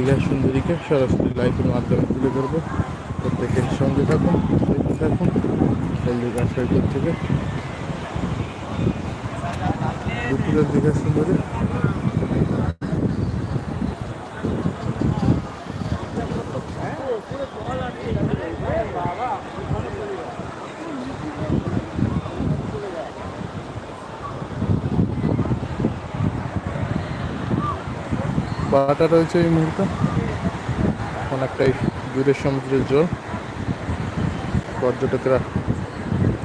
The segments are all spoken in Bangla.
দীঘা সুন্দরীকে সরাসরি লাইভের মাধ্যমে তুলে ধরবো। প্রত্যেকের সঙ্গে থাকুন থাকুন দীঘা সৈকত থেকে দুপুরের দীঘা সুন্দরী বাটা রয়েছে এই মুহূর্তে। অনেকটাই দূরের সমুদ্রের জল। পর্যটকরা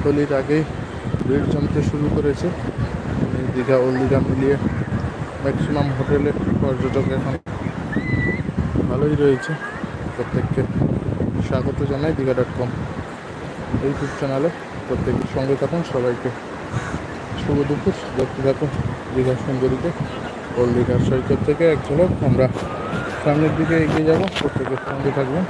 হোলির আগেই ভিড় জমতে শুরু করেছে। দীঘা ওল দীঘা মিলিয়ে ম্যাক্সিমাম হোটেলে পর্যটক এখন ভালোই রয়েছে। প্রত্যেককে স্বাগত জানাই দীঘা ডট কম ইউটিউব চ্যানেলে প্রত্যেকের সঙ্গে থাকুন, সবাইকে শুভ দুপুর। দেখতে থাকুন দীঘা সুন্দরীকে। দীঘার সৈকত থেকে এক ঝলক আমরা সামনের দিকে এগিয়ে যাব। প্রত্যেকের সঙ্গে থাকবেন।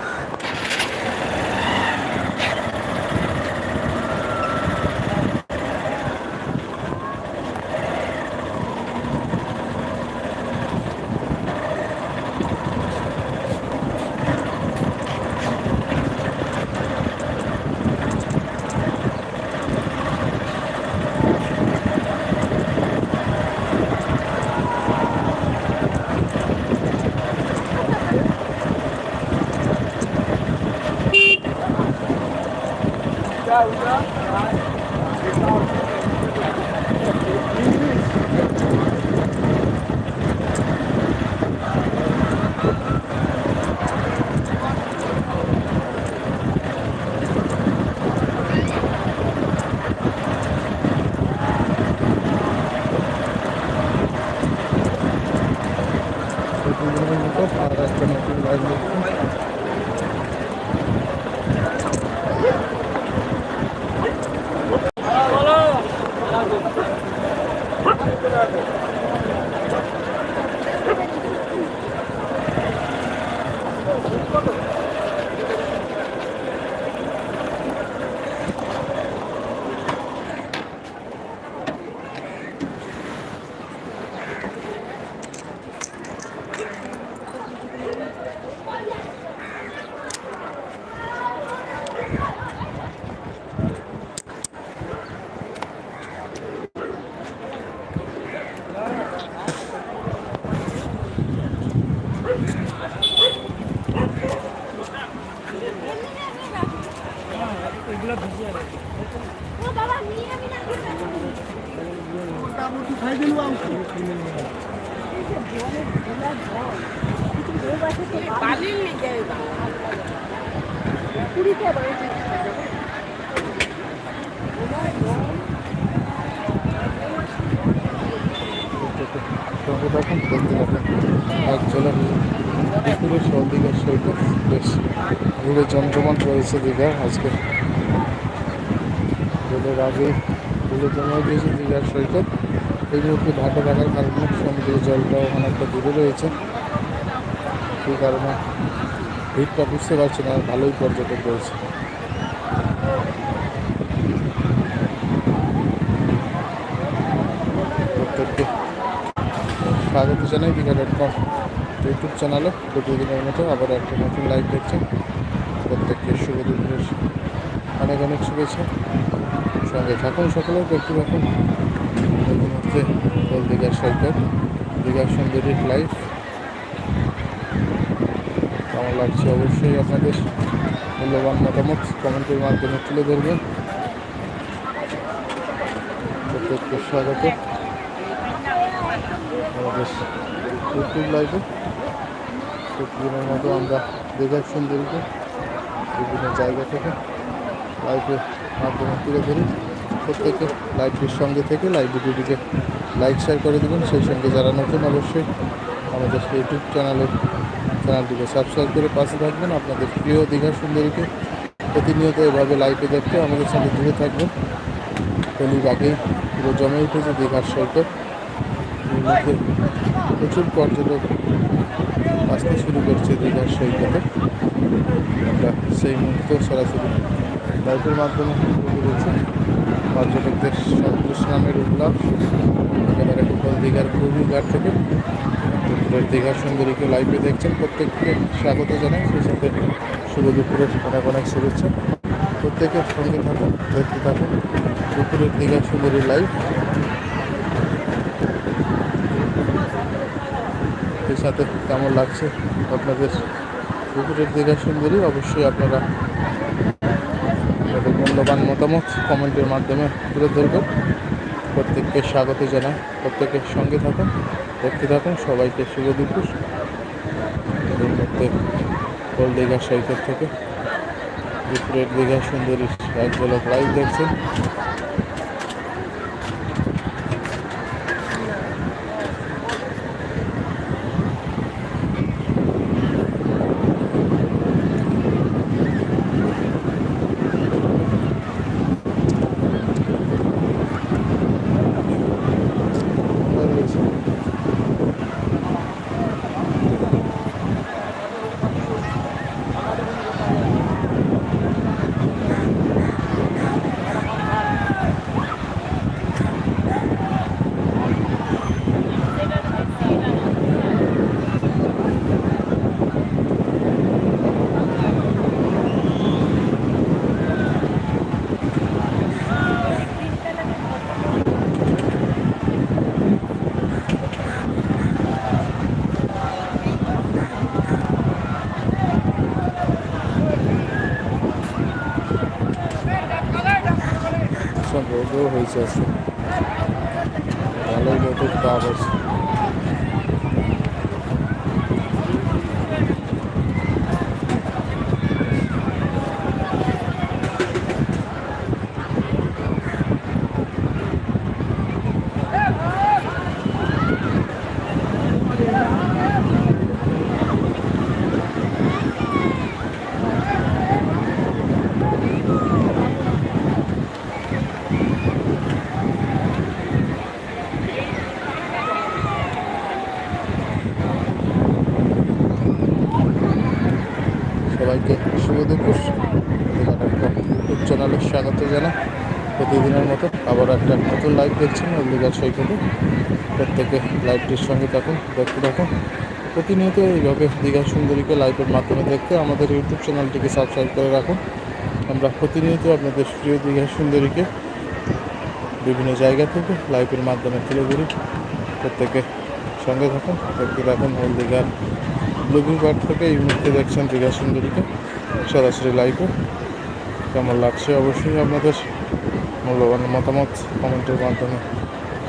সঙ্গে সৈকত রয়েছে দীঘা আজকে রোদের আগে ঘুরে জমা দীঘার সৈকত এই মুহূর্তে ঘাটে থাকার কারণে সমুদ্রের জলটাও অনেকটা দূরে রয়েছে সেই কারণে ভিড়টা বুঝতে পারছি না, ভালোই পর্যটক রয়েছে। স্বাগত জানাই দীঘা ডট কম ইউটিউব চ্যানেলে। প্রতিদিনের মতো আবার একটা নতুন লাইভ দেখছেন। প্রত্যেককে শুভ দুপুরের অনেক অনেক শুভেচ্ছা। সঙ্গে থাকুন সকলে, দেখতে থাকুন। এই মুহূর্তে দীঘার সৈকত দীঘার সুন্দরীর লাইভ কেমন লাগছে অবশ্যই আপনাদের মূল্যবান মতামত কমেন্টের মাধ্যমে তুলে ধরবেন। প্রত্যেককে স্বাগত। আমাদের ইউটিউব লাইভে প্রতিদিনের মতো আমরা দীঘার সুন্দরীকে বিভিন্ন জায়গা থেকে লাইভের মাধ্যমে তুলে ধরি। প্রত্যেকে লাইভটির সঙ্গে থেকে লাইভ ভিডিওটিকে লাইক শেয়ার করে দেবেন, সেই সঙ্গে যারা নতুন অবশ্যই আমাদের ইউটিউব চ্যানেলের চ্যানেলটিকে সাবস্ক্রাইব করে পাশে থাকবেন। আপনাদের প্রিয় দীঘা সুন্দরীকে প্রতিনিয়ত এভাবে লাইভে দেখতে আমাদের সঙ্গে জুড়ে থাকবেন। হোলির আগেই পুরো জমে উঠেছে দীঘার সৈকত প্রচুর পর্যটক আসতে শুরু করছে দীঘার সৈকতে আমরা সেই মুহূর্তে সরাসরি লাইভের মাধ্যমে ধরেছি পর্যটকদের সমুদ্র স্নানের উল্লাস। একেবারে দীঘার পূর্বী ঘাট থেকে দীঘা সুন্দরীকে লাইভে দেখছেন। প্রত্যেককে স্বাগত জানাই। সেই সাথে শুভ দুপুরের অনেক অনেক শুভেচ্ছা। প্রত্যেকের সঙ্গে থাকুন, দেখতে থাকুন। দুপুরের দীঘা সুন্দরী লাইভ সেই সাথে কেমন লাগছে আপনাদের? দুপুরের দীঘা সুন্দরী, অবশ্যই আপনারা আপনাদের মূল্যবান মতামত কমেন্টের মাধ্যমে তুলে ধরবেন। প্রত্যেককে স্বাগত জানাই। প্রত্যেকের সঙ্গে থাকুন। দেখতে থাকুন, সবাইকে শুভ দুপুর। কোল দীঘা সৈকত থেকে দুপুরের দীঘা সুন্দরী এক ঝলক লাইভ দেখছেন। Görüşürüz. শুভ দুপুর ইউটিউব চ্যানেলে স্বাগত জানাই। প্রতিদিনের মতো আবার একটা নতুন লাইভ দেখছেন অল্লিগার সৈকতে। প্রত্যেকে লাইভটির সঙ্গে থাকুন, দেখতে থাকুন। প্রতিনিয়ত এইভাবে দীঘা সুন্দরীকে লাইভের মাধ্যমে দেখতে আমাদের ইউটিউব চ্যানেলটিকে সাবস্ক্রাইব করে রাখুন। আমরা প্রতিনিয়ত আপনাদের প্রিয় দীঘা সুন্দরীকে বিভিন্ন জায়গা থেকে লাইভের মাধ্যমে তুলে ধরি। প্রত্যেকে সঙ্গে থাকুন, দেখতে থাকুন। হলদিঘার ব্লগিং পার্ট থেকে এই মুহূর্তে দেখছেন দীঘা সুন্দরীকে। সরাসরি লাইভে কেমন লাগছে? অবশ্যই আপনাদের মূল্যবান মতামত কমেন্টের মাধ্যমে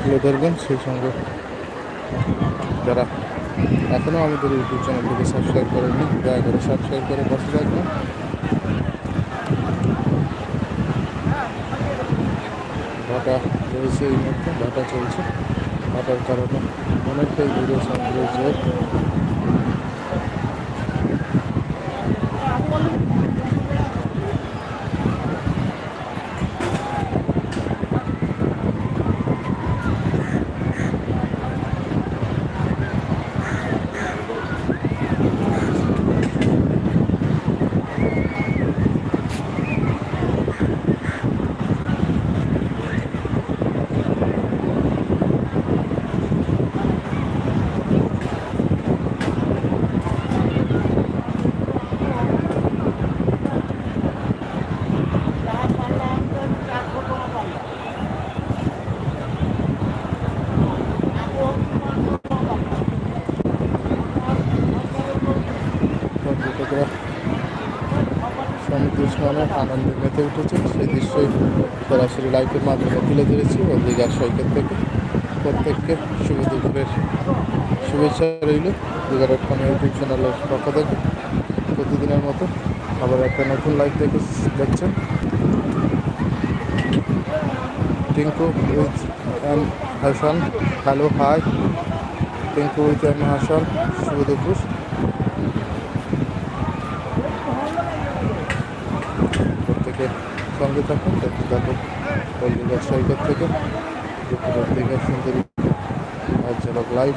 তুলে ধরবেন। সেই সঙ্গে যারা এখনও আমাদের ইউটিউব চ্যানেলটিকে সাবস্ক্রাইব করেননি, দয়া করে সাবস্ক্রাইব করে বসে থাকবেন। ভাটা রয়েছে এই মুহূর্তে, ভাটা চলছে। ভাটার কারণে অনেকটাই দূরে সমুদ্রের জল পর্যটকরা সমুদ্র স্নানে আনন্দে মেতে উঠেছে। সেই দৃশ্যই সরাসরি লাইভের মাধ্যমে তুলে ধরেছি ও দীঘার সৈকত থেকে। প্রত্যেককে শুভ দুপুরের শুভেচ্ছা রইল। দীঘা ডট কম ইউটিউব চ্যানেলের পক্ষ থেকে প্রতিদিনের মতো আবার একটা নতুন লাইভ দেখে দেখছেন। Tinku with M Hasan. Hello, hi. Tinku with M Hasan. শুভ দুপুর প্রত্যেকে সঙ্গে থাকুন দেখতে থাকুন পল্লীগাছ সৈকত থেকে। দুপুরের দিকে সুন্দরী আর লাইভ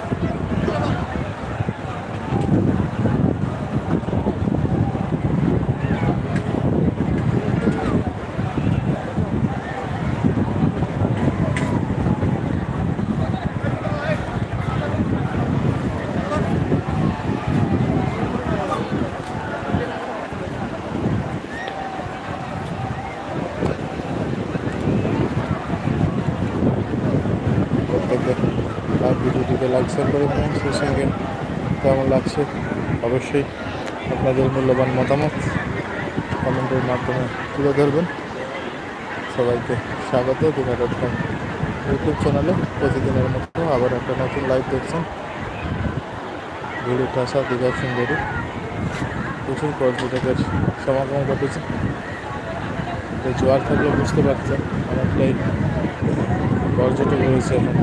শেয়ার করে দেবেন সেই সঙ্গে কেমন লাগছে অবশ্যই আপনাদের মূল্যবান মতামত কমেন্টের মাধ্যমে তুলে ধরবেন। সবাইকে স্বাগত দিনা ডট কম ইউটিউব চ্যানেলে প্রতিদিনের মতো আবার একটা নতুন লাইভ দেখছেন। ভিড়ির ঠাসা দীঘা সুন্দরী প্রচুর পর্যটকের সমাগম ঘটেছে। জোয়ার থাকলে বুঝতে পারছেন, অনেকটাই পর্যটক রয়েছে এখন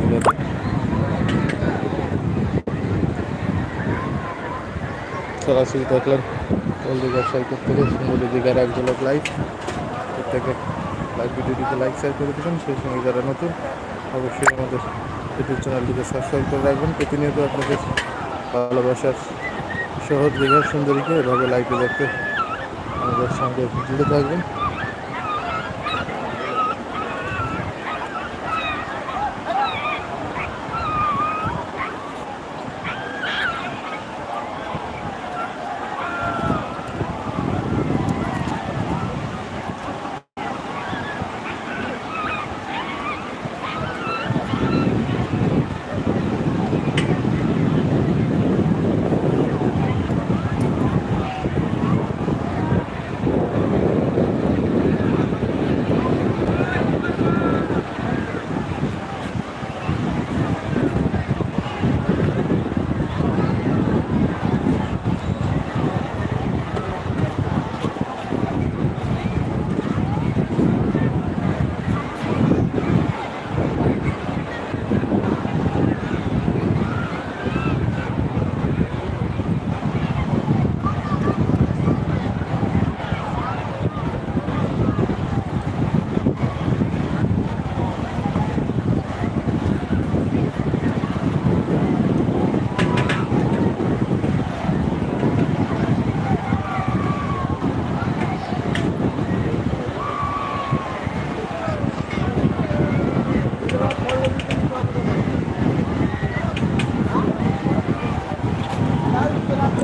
সরাসরি দেখলেন পোলট্রি ব্যবসায় করতে থেকে সুন্দর দীঘার এক ঝলক লাইভ প্রত্যেকে লাইভ ভিডিওটিকে লাইক শেয়ার করে দেবেন। সেই সঙ্গে যারা নতুন, অবশ্যই আমাদের ইউটিউব চ্যানেলটিকে সাবস্ক্রাইব করে রাখবেন। প্রতিনিয়ত আপনাকে ভালোবাসার শহর, দীঘার সুন্দরীকে এভাবে লাইভে দেখতে আমাদের সঙ্গে জুড়ে থাকবেন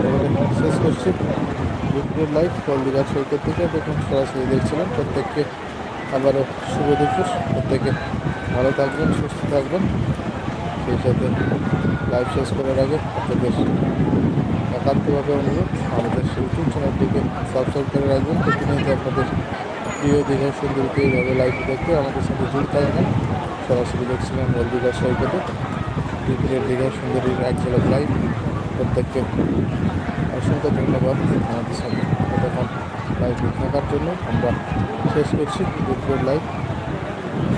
এবারে শেষ করছি দুপুরের লাইভ কলদিঘাট সৈকত থেকে দেখুন, সরাসরি দেখছিলাম। প্রত্যেককে আবারও শুভ দুপুর। প্রত্যেকে ভালো থাকবেন, সুস্থ থাকবেন। সেই সাথে লাইভ শেষ করার আগে আপনাদের একান্তভাবে অনুরোধ, আমাদের ইউটিউব চ্যানেলটিকে সাবস্ক্রাইব করে রাখবেন। প্রতিনিয়ত আপনাদের প্রিয়, দীঘা, সুন্দরীকে এইভাবে লাইভ দেখতে আমাদের সাথে যুক্ত থাকবেন। সরাসরি দেখছিলাম কলদিঘাট সৈকতে। দুপুরের দীঘা, সুন্দরীর এক ঝলক লাইভ প্রত্যেককে অসংখ্য ধন্যবাদ আমাদের সাথে এতক্ষণ লাইভ থাকার জন্য। আমরা শেষ করছি দুপুরের লাইভ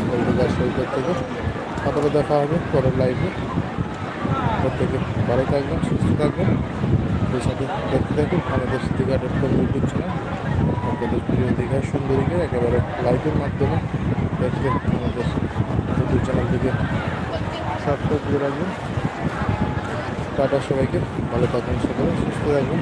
কলকাতার সৈকত থেকে। আবারও দেখা হবে পরের লাইভে প্রত্যেকে ভালো থাকবেন, সুস্থ থাকবেন। সেই সাথে দেখতে থাকুন আমাদের Digha dot com YouTube channel আপনাদের প্রিয় দীঘার সুন্দরীকে একেবারে লাইভের মাধ্যমে দেখতে আমাদের ইউটিউব চ্যানেলটিকে সাবস্ক্রাইব করে রাখবেন। টাটা সবাইকে ভালো থাকবেন সকলে সুস্থ থাকবেন